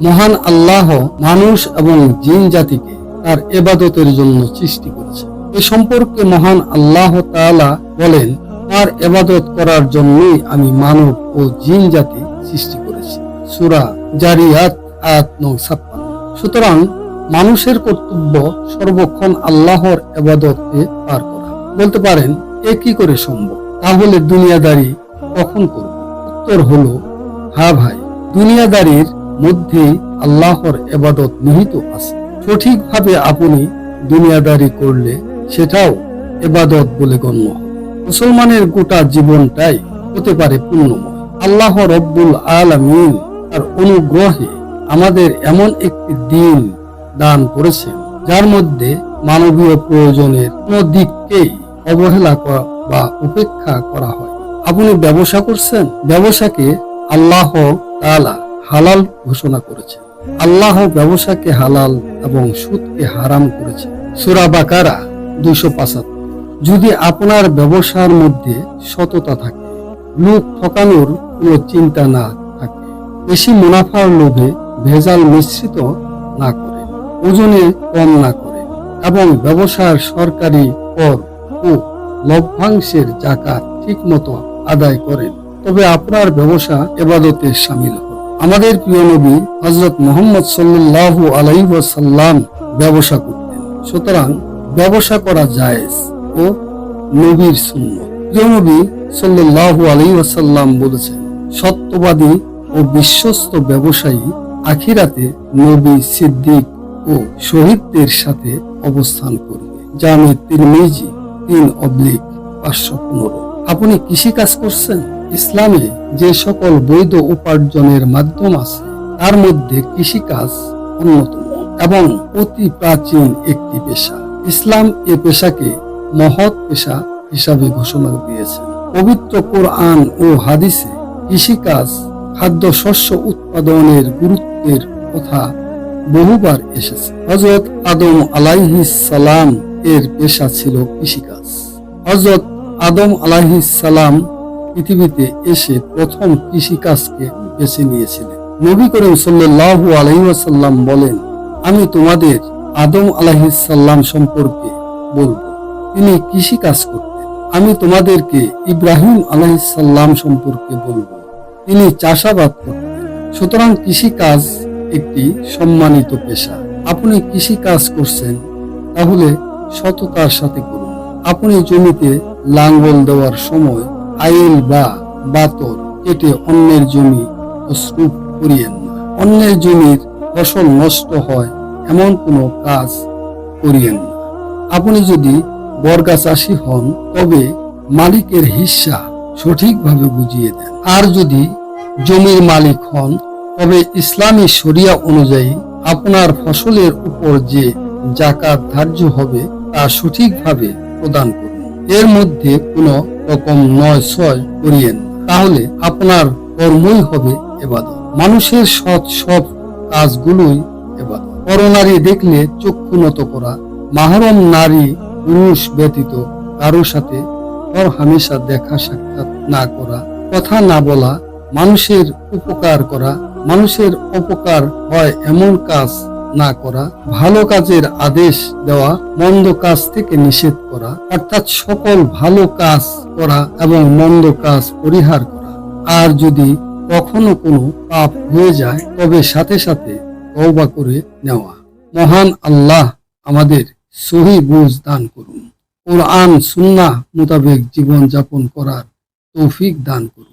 মহান আল্লাহ মানুষ এবং জিন জাতিকে তার এবাদতের জন্য সৃষ্টি করেছে এ সম্পর্কে মহান আল্লাহ তাআলা বলেন, তার এবাদত করার জন্যই আমি মানব ও জিন জাতি সৃষ্টি করেছি। সুরা জারিয়াত আয়াত নং ছাপ্পান্ন। সুতরাং মানুষের কর্তব্য সর্বক্ষণ আল্লাহর এবাদতকে পার করা। বলতে পারেন এ কি করে সম্ভব? তাহলে দুনিয়াদারি কখন করব? উত্তর হলো হ্যাঁ ভাই, দুনিয়াদারির মধ্যে আল্লাহর এবাদত নিহিত আছে। সঠিকভাবে আপনি দুনিয়াদারি করলে সেটাও এবাদত বলে গণ্য মুসলমানের গোটা জীবনটাই হতে পারে পূর্ণময় আল্লাহ রব্বুল আলামিন তার অনুগ্রহে আমাদের এমন একটি দিন দান করেছেন, যার মধ্যে মানবীয় প্রয়োজনের কোন দিককেই অবহেলা করা বা উপেক্ষা করা হয়। আপনি ব্যবসা করছেন, ব্যবসাকে আল্লাহ তাআলা হালাল ঘোষণা করেছেন আল্লাহ ব্যবসাকে হালাল এবং সুদকে হারাম করেছেন সূরা বাকারা দুইশো যদি আপনার ব্যবসার মধ্যে সততা থাকে লোক ঠকানোর কোনো চিন্তা না থাকে, বেশি মুনাফার লোভে ভেজাল মিশ্রিত না করে ওজনে কম না করে এবং ব্যবসার সরকারি কর ও লভ্যাংশের জাকাত ঠিক মতো আদায় করেন। তবে আপনার ব্যবসা এবাদতে সামিল। আমাদের প্রিয় নবী হজরত মোহাম্মদ সাল্লাহ আলাইসাল্লাম ব্যবসা করতেন। সুতরাং ব্যবসা করা জায়েজ ও নবীর শূন্য প্রিয় নবী সাল্লাহ আলাইসাল্লাম বলেছেন, সত্যবাদী ও বিশ্বস্ত ব্যবসায়ী আখিরাতে নবী সিদ্দিক ও শহীদদের সাথে অবস্থান করবে। জামে তিরমিজি তিন অবলিক পাঁচশো পনেরো। আপনি কৃষি কাজ করছেন? ইসলামে যে সকল বৈধ উপার্জনের মাধ্যম আছে, তার মধ্যে কৃষিকাজ অন্যতম এবং অতি প্রাচীন একটি পেশা। ইসলাম এ পেশাকে মহৎ পেশা হিসাবে ঘোষণা দিয়েছে। পবিত্র কোরআন ও হাদিসে কৃষিকাজ খাদ্য শস্য উৎপাদনের গুরুত্বের কথা বহুবার এসেছে। হজরত আদম আলাইহিস সালাম এর পেশা ছিল কৃষিকাজ। হজরত আদম সালাম পৃথিবীতে এসে প্রথম কৃষিকাজকে বেছে নিয়েছিলেন। নবী করিম সাল্লাল্লাহু আলাইহি ওয়াসাল্লাম বলেন, আমি তোমাদের আদম আলাইহিস সালাম সম্পর্কে বলব। তিনি কৃষি কাজ করতেন। আমি তোমাদেরকে ইব্রাহিম আলাইহিস সালাম সম্পর্কে বলব। তিনি চাষাবাদ করতেন। সুতরাং কৃষিকাজ একটি সম্মানিত পেশা। আপনি কৃষি কাজ করছেন, তাহলে সততার সাথে করুন। আপনি জমিতে লাঙ্গল দেওয়ার সময় আইল বা বাতর কেটে অন্যের জমি তসরুপ করিয়েন অন্যের জমির ফসল নষ্ট হয় এমন কোনো কাজ করিয়েন আপনি যদি বর্গা চাষী হন, তবে মালিকের হিস্সা সঠিকভাবে বুঝিয়ে দেন। আর যদি জমির মালিক হন, তবে ইসলামী শরিয়া অনুযায়ী আপনার ফসলের উপর যে জাকাত ধার্য হবে তা সঠিকভাবে প্রদান করুন। এর মধ্যে কোনো রকম নয় ছয় করিয়েন। তাহলে আপনার কর্মই হবে এবাদত। মানুষের সৎ সব কাজগুলোই এবাদত। পরনারী দেখলে চক্ষু নত করা, মাহরম নারী পুরুষ ব্যতীত কারও সাথে পর হামেশা দেখা সাক্ষাৎ না করা, কথা না বলা, মানুষের উপকার করা, মানুষের উপকার হয় এমন কাজ না করা, ভালো কাজের আদেশ দেওয়া, মন্দ কাজ থেকে নিষেধ করা, অর্থাৎ সকল ভালো কাজ করা এবং মন্দ কাজ পরিহার করা। আর যদি কখনো কোনো পাপ হয়ে যায়, তবে সাথে সাথে তওবা করে নেওয়া। মহান আল্লাহ আমাদের সহি বুঝ দান করুন। কোরআন, সুন্নাহ মোতাবেক জীবন যাপন করার তৌফিক দান করুন।